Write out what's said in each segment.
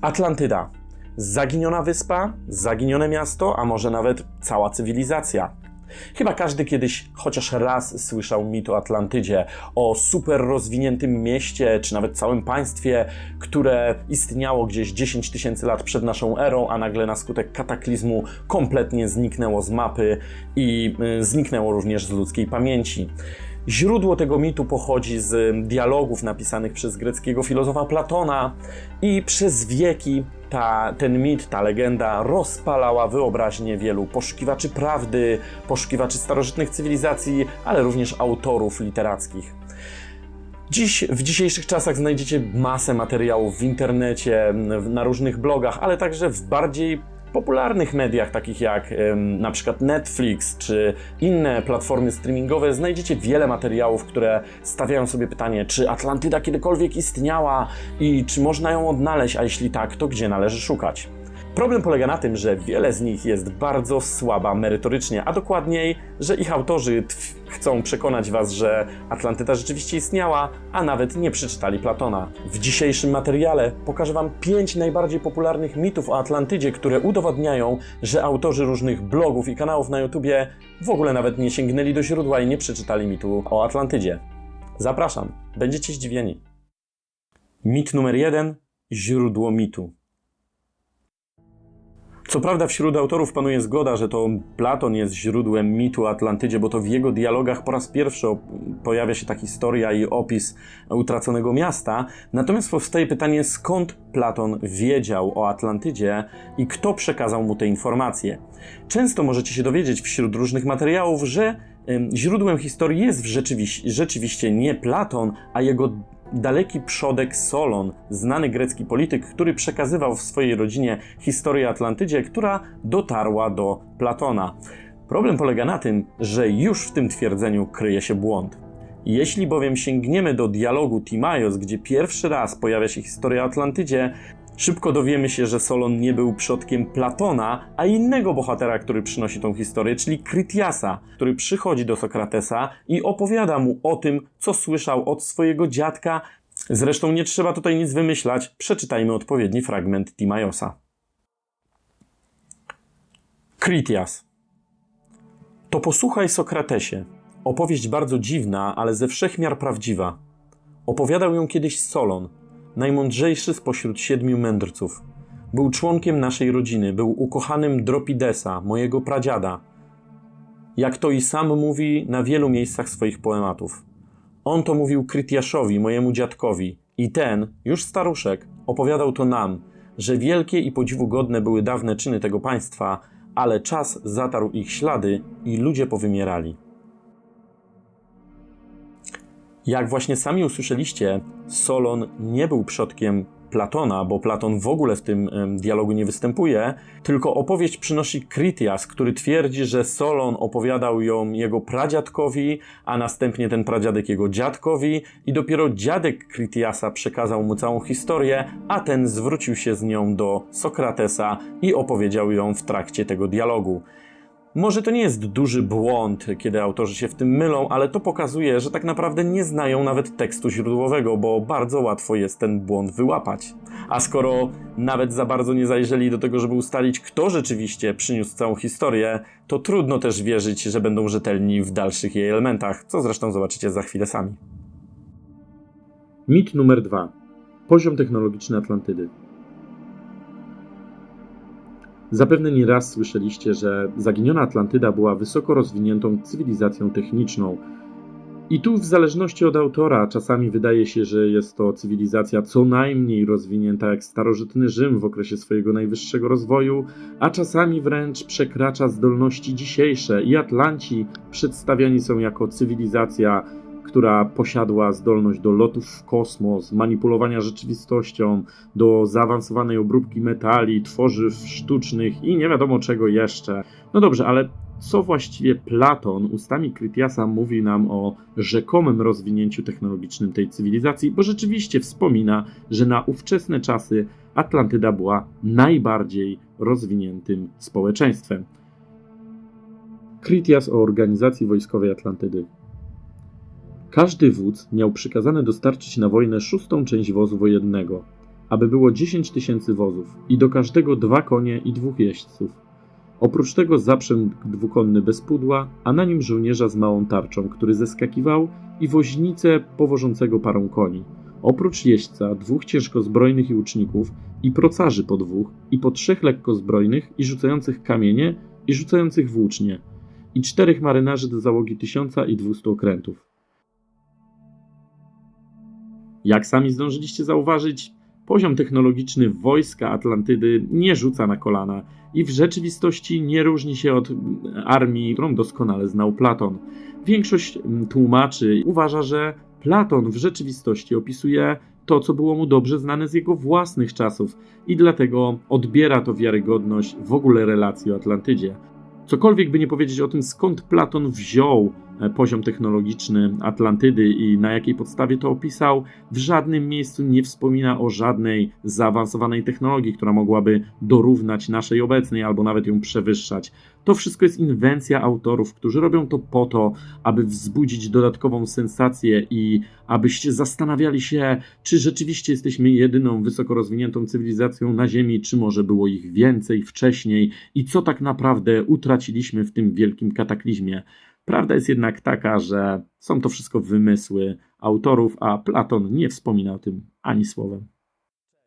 Atlantyda. Zaginiona wyspa, zaginione miasto, a może nawet cała cywilizacja. Chyba każdy kiedyś chociaż raz słyszał mit o Atlantydzie, o super rozwiniętym mieście, czy nawet całym państwie, które istniało gdzieś 10 tysięcy lat przed naszą erą, a nagle na skutek kataklizmu kompletnie zniknęło z mapy i y, zniknęło również z ludzkiej pamięci. Źródło tego mitu pochodzi z dialogów napisanych przez greckiego filozofa Platona i przez wieki ta, ten mit, ta legenda rozpalała wyobraźnię wielu poszukiwaczy prawdy, poszukiwaczy starożytnych cywilizacji, ale również autorów literackich. Dziś, w dzisiejszych czasach znajdziecie masę materiałów w internecie, na różnych blogach, ale także w bardziej popularnych mediach, takich jak na przykład Netflix czy inne platformy streamingowe, znajdziecie wiele materiałów, które stawiają sobie pytanie, czy Atlantyda kiedykolwiek istniała i czy można ją odnaleźć, a jeśli tak, to gdzie należy szukać. Problem polega na tym, że wiele z nich jest bardzo słaba merytorycznie, a dokładniej, że ich autorzy chcą przekonać Was, że Atlantyda rzeczywiście istniała, a nawet nie przeczytali Platona. W dzisiejszym materiale pokażę Wam pięć najbardziej popularnych mitów o Atlantydzie, które udowadniają, że autorzy różnych blogów i kanałów na YouTubie w ogóle nawet nie sięgnęli do źródła i nie przeczytali mitu o Atlantydzie. Zapraszam, będziecie zdziwieni. Mit numer jeden: źródło mitu. Co prawda wśród autorów panuje zgoda, że to Platon jest źródłem mitu o Atlantydzie, bo to w jego dialogach po raz pierwszy pojawia się ta historia i opis utraconego miasta. Natomiast powstaje pytanie, skąd Platon wiedział o Atlantydzie i kto przekazał mu te informacje. Często możecie się dowiedzieć wśród różnych materiałów, że źródłem historii jest rzeczywiście, rzeczywiście nie Platon, a jego daleki przodek Solon, znany grecki polityk, który przekazywał w swojej rodzinie historię Atlantydzie, która dotarła do Platona. Problem polega na tym, że już w tym twierdzeniu kryje się błąd. Jeśli bowiem sięgniemy do dialogu Timaios, gdzie pierwszy raz pojawia się historia o Atlantydzie, Szybko dowiemy się, że Solon nie był przodkiem Platona, a innego bohatera, który przynosi tą historię, czyli Krytiasa, który przychodzi do Sokratesa i opowiada mu o tym, co słyszał od swojego dziadka. Zresztą nie trzeba tutaj nic wymyślać, przeczytajmy odpowiedni fragment Timaiosa. Krytias. To posłuchaj Sokratesie. Opowieść bardzo dziwna, ale ze wszechmiar prawdziwa. Opowiadał ją kiedyś Solon – najmądrzejszy spośród siedmiu mędrców. Był członkiem naszej rodziny, był ukochanym Dropidesa, mojego pradziada. Jak to i sam mówi na wielu miejscach swoich poematów. On to mówił Krytiaszowi, mojemu dziadkowi, i ten, już staruszek, opowiadał to nam, że wielkie i podziwu godne były dawne czyny tego państwa, ale czas zatarł ich ślady i ludzie powymierali. Jak właśnie sami usłyszeliście, Solon nie był przodkiem Platona, bo Platon w ogóle w tym dialogu nie występuje, tylko opowieść przynosi Krytias, który twierdzi, że Solon opowiadał ją jego pradziadkowi, a następnie ten pradziadek jego dziadkowi i dopiero dziadek Krytiasa przekazał mu całą historię, a ten zwrócił się z nią do Sokratesa i opowiedział ją w trakcie tego dialogu. Może to nie jest duży błąd, kiedy autorzy się w tym mylą, ale to pokazuje, że tak naprawdę nie znają nawet tekstu źródłowego, bo bardzo łatwo jest ten błąd wyłapać. A skoro nawet za bardzo nie zajrzeli do tego, żeby ustalić, kto rzeczywiście przyniósł całą historię, to trudno też wierzyć, że będą rzetelni w dalszych jej elementach, co zresztą zobaczycie za chwilę sami. Mit numer dwa. Poziom technologiczny Atlantydy. Zapewne nie raz słyszeliście, że zaginiona Atlantyda była wysoko rozwiniętą cywilizacją techniczną. I tu, w zależności od autora, czasami wydaje się, że jest to cywilizacja co najmniej rozwinięta jak starożytny Rzym w okresie swojego najwyższego rozwoju, a czasami wręcz przekracza zdolności dzisiejsze i Atlanci przedstawiani są jako cywilizacja która posiadła zdolność do lotów w kosmos, manipulowania rzeczywistością, do zaawansowanej obróbki metali, tworzyw sztucznych i nie wiadomo czego jeszcze. No dobrze, ale co właściwie Platon ustami Krytiasa mówi nam o rzekomym rozwinięciu technologicznym tej cywilizacji, bo rzeczywiście wspomina, że na ówczesne czasy Atlantyda była najbardziej rozwiniętym społeczeństwem. Krytias o organizacji wojskowej Atlantydy. Każdy wódz miał przykazane dostarczyć na wojnę szóstą część wozu wojennego. aby było 10 tysięcy wozów i do każdego dwa konie i dwóch jeźdźców. Oprócz tego zaprzęg dwukonny bez pudła, a na nim żołnierza z małą tarczą, który zeskakiwał i woźnicę powożącego parą koni. Oprócz jeźdźca, dwóch ciężkozbrojnych i łuczników i procarzy po dwóch i po trzech lekkozbrojnych i rzucających kamienie i rzucających włócznie i czterech marynarzy do załogi tysiąca i dwustu okrętów. Jak sami zdążyliście zauważyć, poziom technologiczny wojska Atlantydy nie rzuca na kolana i w rzeczywistości nie różni się od armii, którą doskonale znał Platon. Większość tłumaczy uważa, że Platon w rzeczywistości opisuje to, co było mu dobrze znane z jego własnych czasów i dlatego odbiera to wiarygodność w ogóle relacji o Atlantydzie. Cokolwiek by nie powiedzieć o tym, skąd Platon wziął poziom technologiczny Atlantydy i na jakiej podstawie to opisał, w żadnym miejscu nie wspomina o żadnej zaawansowanej technologii, która mogłaby dorównać naszej obecnej albo nawet ją przewyższać. To wszystko jest inwencja autorów, którzy robią to po to, aby wzbudzić dodatkową sensację i abyście zastanawiali się, czy rzeczywiście jesteśmy jedyną wysoko rozwiniętą cywilizacją na Ziemi, czy może było ich więcej wcześniej i co tak naprawdę utraciliśmy w tym wielkim kataklizmie. Prawda jest jednak taka, że są to wszystko wymysły autorów, a Platon nie wspomina o tym ani słowem.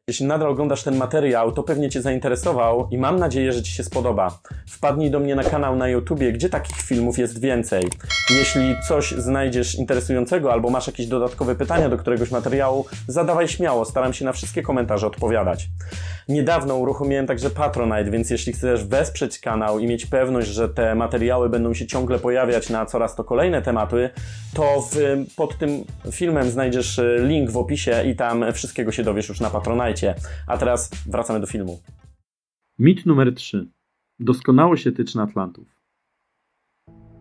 Jeśli nadal oglądasz ten materiał, to pewnie Cię zainteresował i mam nadzieję, że Ci się spodoba. Wpadnij do mnie na kanał na YouTubie, gdzie takich filmów jest więcej. Jeśli coś znajdziesz interesującego albo masz jakieś dodatkowe pytania do któregoś materiału, zadawaj śmiało, staram się na wszystkie komentarze odpowiadać. Niedawno uruchomiłem także Patronite, więc jeśli chcesz wesprzeć kanał i mieć pewność, że te materiały będą się ciągle pojawiać na coraz to kolejne tematy, to w, pod tym filmem znajdziesz link w opisie i tam wszystkiego się dowiesz już na Patronite. A teraz wracamy do filmu. Mit numer 3. Doskonałość etyczna Atlantów.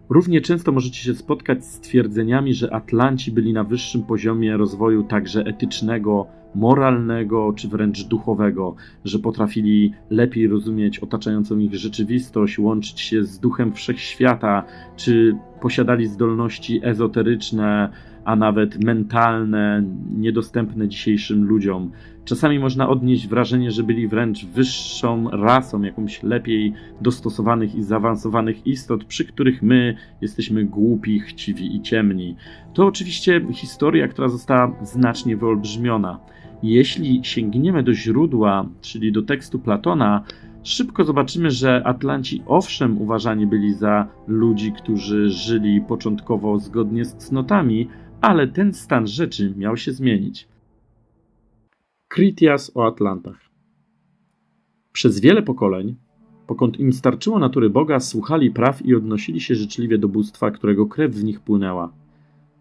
Równie często możecie się spotkać z twierdzeniami, że Atlanci byli na wyższym poziomie rozwoju także etycznego, moralnego czy wręcz duchowego, że potrafili lepiej rozumieć otaczającą ich rzeczywistość, łączyć się z duchem wszechświata, czy posiadali zdolności ezoteryczne, a nawet mentalne, niedostępne dzisiejszym ludziom. Czasami można odnieść wrażenie, że byli wręcz wyższą rasą, jakąś lepiej dostosowanych i zaawansowanych istot, przy których my jesteśmy głupi, chciwi i ciemni. To oczywiście historia, która została znacznie wyolbrzymiona. Jeśli sięgniemy do źródła, czyli do tekstu Platona, szybko zobaczymy, że Atlanci owszem uważani byli za ludzi, którzy żyli początkowo zgodnie z cnotami, ale ten stan rzeczy miał się zmienić. Critias o Atlantach. Przez wiele pokoleń, pokąd im starczyło natury Boga, słuchali praw i odnosili się życzliwie do bóstwa, którego krew w nich płynęła.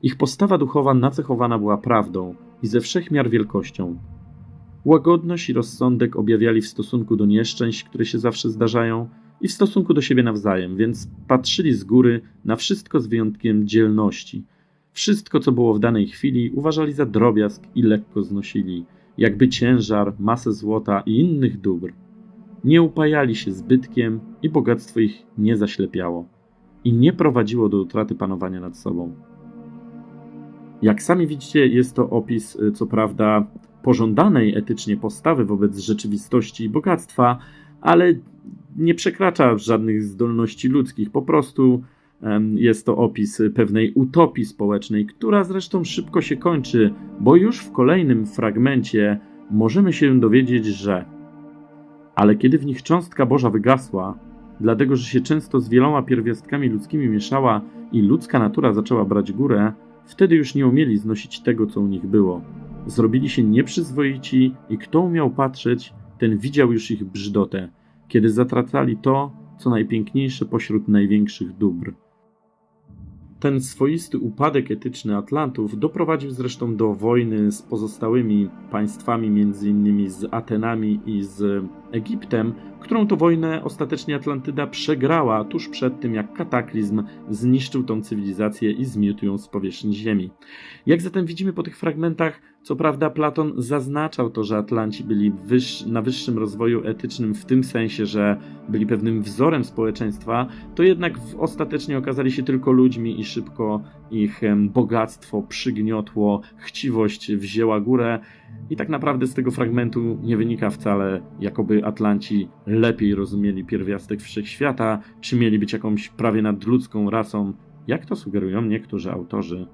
Ich postawa duchowa nacechowana była prawdą i ze wszech miar wielkością. Łagodność i rozsądek objawiali w stosunku do nieszczęść, które się zawsze zdarzają, i w stosunku do siebie nawzajem, więc patrzyli z góry na wszystko z wyjątkiem dzielności. Wszystko, co było w danej chwili, uważali za drobiazg i lekko znosili, jakby ciężar, masę złota i innych dóbr. Nie upajali się zbytkiem i bogactwo ich nie zaślepiało i nie prowadziło do utraty panowania nad sobą. Jak sami widzicie, jest to opis, y, co prawda, pożądanej etycznie postawy wobec rzeczywistości i bogactwa, ale nie przekracza żadnych zdolności ludzkich. Po prostu jest to opis pewnej utopii społecznej, która zresztą szybko się kończy, bo już w kolejnym fragmencie możemy się dowiedzieć, że ale kiedy w nich cząstka Boża wygasła, dlatego że się często z wieloma pierwiastkami ludzkimi mieszała i ludzka natura zaczęła brać górę, wtedy już nie umieli znosić tego, co u nich było. Zrobili się nieprzyzwoici i kto umiał patrzeć, ten widział już ich brzydotę, kiedy zatracali to, co najpiękniejsze pośród największych dóbr. Ten swoisty upadek etyczny Atlantów doprowadził zresztą do wojny z pozostałymi państwami, m.in. z Atenami i z Egiptem, którą to wojnę ostatecznie Atlantyda przegrała tuż przed tym, jak kataklizm zniszczył tą cywilizację i zmiótł ją z powierzchni Ziemi. Jak zatem widzimy po tych fragmentach, Co prawda, Platon zaznaczał to, że Atlanci byli na wyższym rozwoju etycznym w tym sensie, że byli pewnym wzorem społeczeństwa, to jednak ostatecznie okazali się tylko ludźmi i szybko ich bogactwo przygniotło, chciwość wzięła górę. I tak naprawdę z tego fragmentu nie wynika wcale, jakoby Atlanci lepiej rozumieli pierwiastek wszechświata, czy mieli być jakąś prawie nadludzką rasą, jak to sugerują niektórzy autorzy.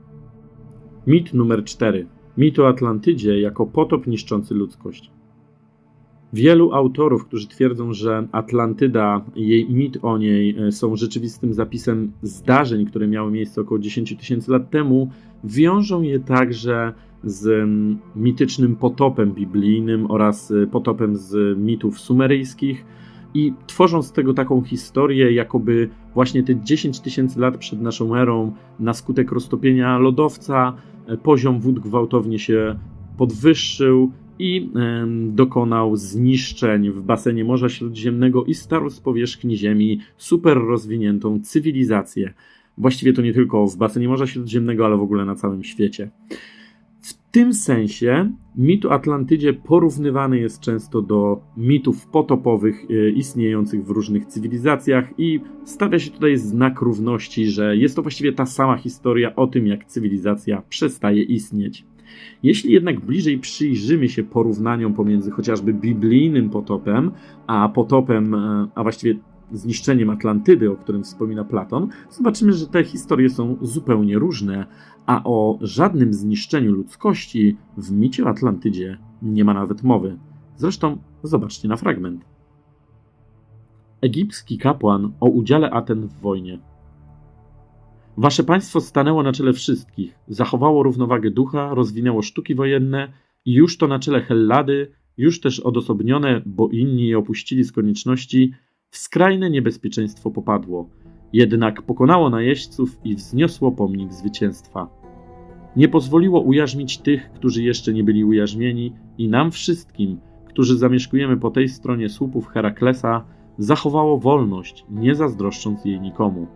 Mit numer 4. Mit o Atlantydzie jako potop niszczący ludzkość. Wielu autorów, którzy twierdzą, że Atlantyda i jej mit o niej e, są rzeczywistym zapisem zdarzeń, które miały miejsce około 10 tysięcy lat temu, wiążą je także z mm, mitycznym potopem biblijnym oraz y, potopem z mitów sumeryjskich i tworzą z tego taką historię, jakoby właśnie te 10 tysięcy lat przed naszą erą, na skutek roztopienia lodowca, e, poziom wód gwałtownie się podwyższył i dokonał zniszczeń w basenie Morza Śródziemnego i starł z powierzchni Ziemi super rozwiniętą cywilizację. Właściwie to nie tylko w basenie Morza Śródziemnego, ale w ogóle na całym świecie. Tym sensie mit o Atlantydzie porównywany jest często do mitów potopowych e, istniejących w różnych cywilizacjach i stawia się tutaj znak równości, że jest to właściwie ta sama historia o tym, jak cywilizacja przestaje istnieć. Jeśli jednak bliżej przyjrzymy się porównaniom pomiędzy chociażby biblijnym potopem, a potopem, e, a właściwie zniszczeniem Atlantydy, o którym wspomina Platon, zobaczymy, że te historie są zupełnie różne, a o żadnym zniszczeniu ludzkości w micie o Atlantydzie nie ma nawet mowy. Zresztą zobaczcie na fragment. Egipski kapłan o udziale Aten w wojnie. Wasze państwo stanęło na czele wszystkich, zachowało równowagę ducha, rozwinęło sztuki wojenne i już to na czele Hellady, już też odosobnione, bo inni je opuścili z konieczności, w skrajne niebezpieczeństwo popadło, jednak pokonało najeźdźców i wzniosło pomnik zwycięstwa. Nie pozwoliło ujarzmić tych, którzy jeszcze nie byli ujarzmieni, i nam wszystkim, którzy zamieszkujemy po tej stronie słupów Heraklesa, zachowało wolność, nie zazdroszcząc jej nikomu.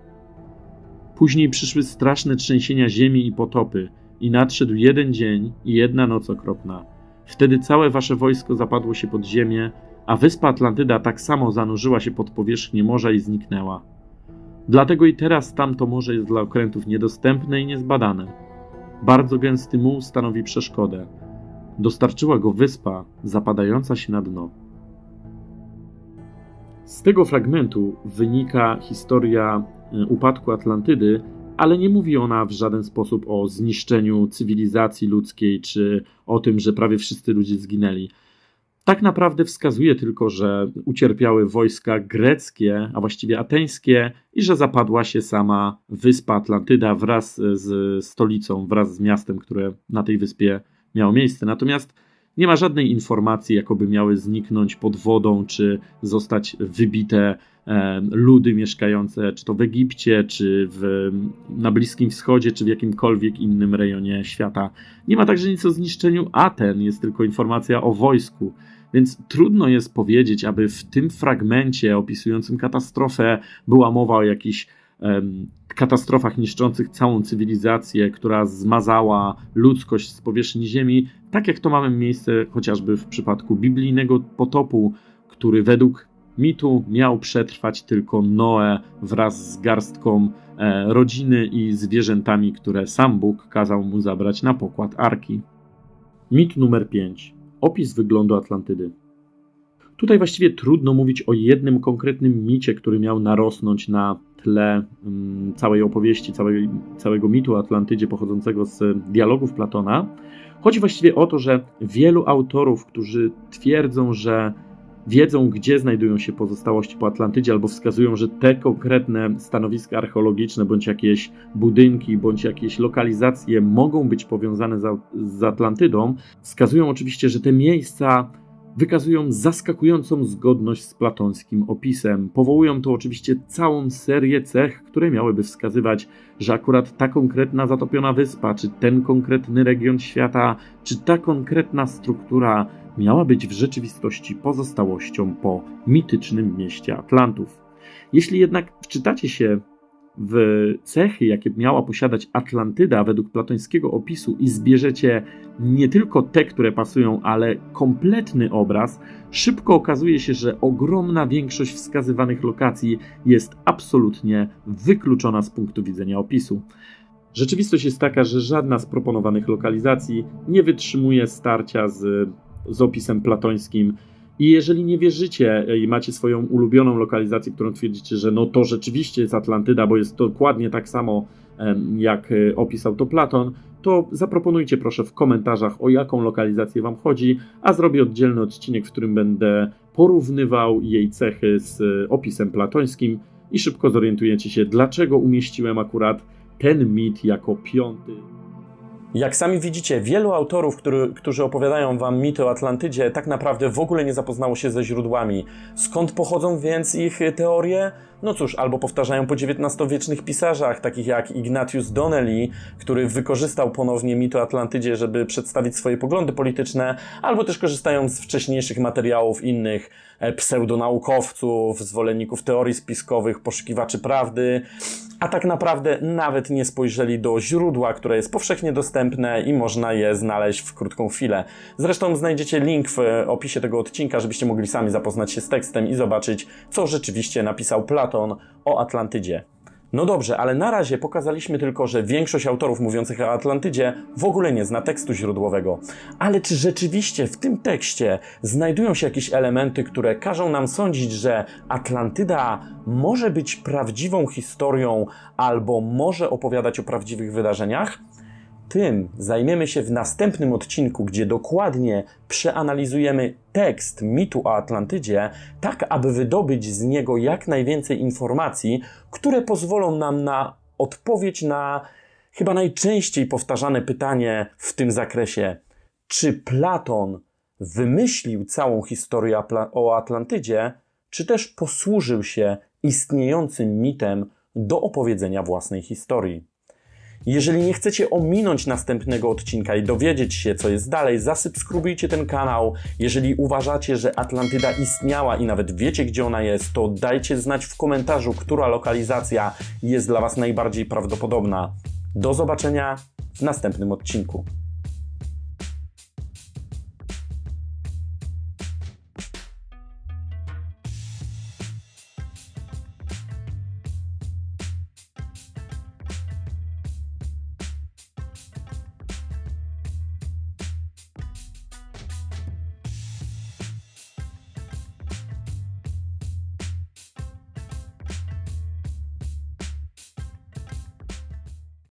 Później przyszły straszne trzęsienia ziemi i potopy, i nadszedł jeden dzień i jedna noc okropna. Wtedy całe wasze wojsko zapadło się pod ziemię, a wyspa Atlantyda tak samo zanurzyła się pod powierzchnię morza i zniknęła. Dlatego i teraz tamto morze jest dla okrętów niedostępne i niezbadane. Bardzo gęsty muł stanowi przeszkodę. Dostarczyła go wyspa zapadająca się na dno. Z tego fragmentu wynika historia e, upadku Atlantydy, ale nie mówi ona w żaden sposób o zniszczeniu cywilizacji ludzkiej czy o tym, że prawie wszyscy ludzie zginęli. Tak naprawdę wskazuje tylko, że ucierpiały wojska greckie, a właściwie ateńskie, i że zapadła się sama wyspa Atlantyda wraz z stolicą, wraz z miastem, które na tej wyspie miało miejsce. Natomiast nie ma żadnej informacji, jakoby miały zniknąć pod wodą, czy zostać wybite e, ludy mieszkające, czy to w Egipcie, czy w, na Bliskim Wschodzie, czy w jakimkolwiek innym rejonie świata. Nie ma także nic o zniszczeniu Aten, jest tylko informacja o wojsku. Więc trudno jest powiedzieć, aby w tym fragmencie opisującym katastrofę była mowa o jakichś katastrofach niszczących całą cywilizację, która zmazała ludzkość z powierzchni Ziemi, tak jak to mamy miejsce chociażby w przypadku biblijnego potopu, który według mitu miał przetrwać tylko Noe wraz z garstką e, rodziny i zwierzętami, które sam Bóg kazał mu zabrać na pokład arki. Mit numer 5. Opis wyglądu Atlantydy. Tutaj właściwie trudno mówić o jednym konkretnym micie, który miał narosnąć na tle um, całej opowieści, całej, całego mitu o Atlantydzie pochodzącego z dialogów Platona. Chodzi właściwie o to, że wielu autorów, którzy twierdzą, że wiedzą, gdzie znajdują się pozostałości po Atlantydzie, albo wskazują, że te konkretne stanowiska archeologiczne, bądź jakieś budynki, bądź jakieś lokalizacje mogą być powiązane z Atlantydą, wskazują oczywiście, że te miejsca wykazują zaskakującą zgodność z platońskim opisem. Powołują to oczywiście całą serię cech, które miałyby wskazywać, że akurat ta konkretna zatopiona wyspa, czy ten konkretny region świata, czy ta konkretna struktura miała być w rzeczywistości pozostałością po mitycznym mieście Atlantów. Jeśli jednak wczytacie się w cechy, jakie miała posiadać Atlantyda według platońskiego opisu i zbierzecie nie tylko te, które pasują, ale kompletny obraz, szybko okazuje się, że ogromna większość wskazywanych lokacji jest absolutnie wykluczona z punktu widzenia opisu. Rzeczywistość jest taka, że żadna z proponowanych lokalizacji nie wytrzymuje starcia z, z opisem platońskim. I jeżeli nie wierzycie i macie swoją ulubioną lokalizację, którą twierdzicie, że no to rzeczywiście jest Atlantyda, bo jest dokładnie tak samo jak e, opisał to Platon, to zaproponujcie proszę w komentarzach o jaką lokalizację Wam chodzi, a zrobię oddzielny odcinek, w którym będę porównywał jej cechy z e, opisem platońskim i szybko zorientujecie się, dlaczego umieściłem akurat ten mit jako piąty. Jak sami widzicie, wielu autorów, który, którzy opowiadają wam mity o Atlantydzie, tak naprawdę w ogóle nie zapoznało się ze źródłami. Skąd pochodzą więc ich y, teorie? No cóż, albo powtarzają po XIX-wiecznych pisarzach, takich jak Ignatius Donnelly, który wykorzystał ponownie mit o Atlantydzie, żeby przedstawić swoje poglądy polityczne, albo też korzystają z wcześniejszych materiałów innych e, pseudonaukowców, zwolenników teorii spiskowych, poszukiwaczy prawdy, a tak naprawdę nawet nie spojrzeli do źródła, które jest powszechnie dostępne i można je znaleźć w krótką chwilę. Zresztą znajdziecie link w e, opisie tego odcinka, żebyście mogli sami zapoznać się z tekstem i zobaczyć, co rzeczywiście napisał Platon o Atlantydzie. No dobrze, ale na razie pokazaliśmy tylko, że większość autorów mówiących o Atlantydzie w ogóle nie zna tekstu źródłowego. Ale czy rzeczywiście w tym tekście znajdują się jakieś elementy, które każą nam sądzić, że Atlantyda może być prawdziwą historią albo może opowiadać o prawdziwych wydarzeniach? Tym zajmiemy się w następnym odcinku, gdzie dokładnie przeanalizujemy tekst mitu o Atlantydzie, tak aby wydobyć z niego jak najwięcej informacji, które pozwolą nam na odpowiedź na chyba najczęściej powtarzane pytanie w tym zakresie: czy Platon wymyślił całą historię o Atlantydzie, czy też posłużył się istniejącym mitem do opowiedzenia własnej historii? Jeżeli nie chcecie ominąć następnego odcinka i dowiedzieć się, co jest dalej, zasubskrybujcie ten kanał. Jeżeli uważacie, że Atlantyda istniała i nawet wiecie, gdzie ona jest, to dajcie znać w komentarzu, która lokalizacja jest dla Was najbardziej prawdopodobna. Do zobaczenia w następnym odcinku.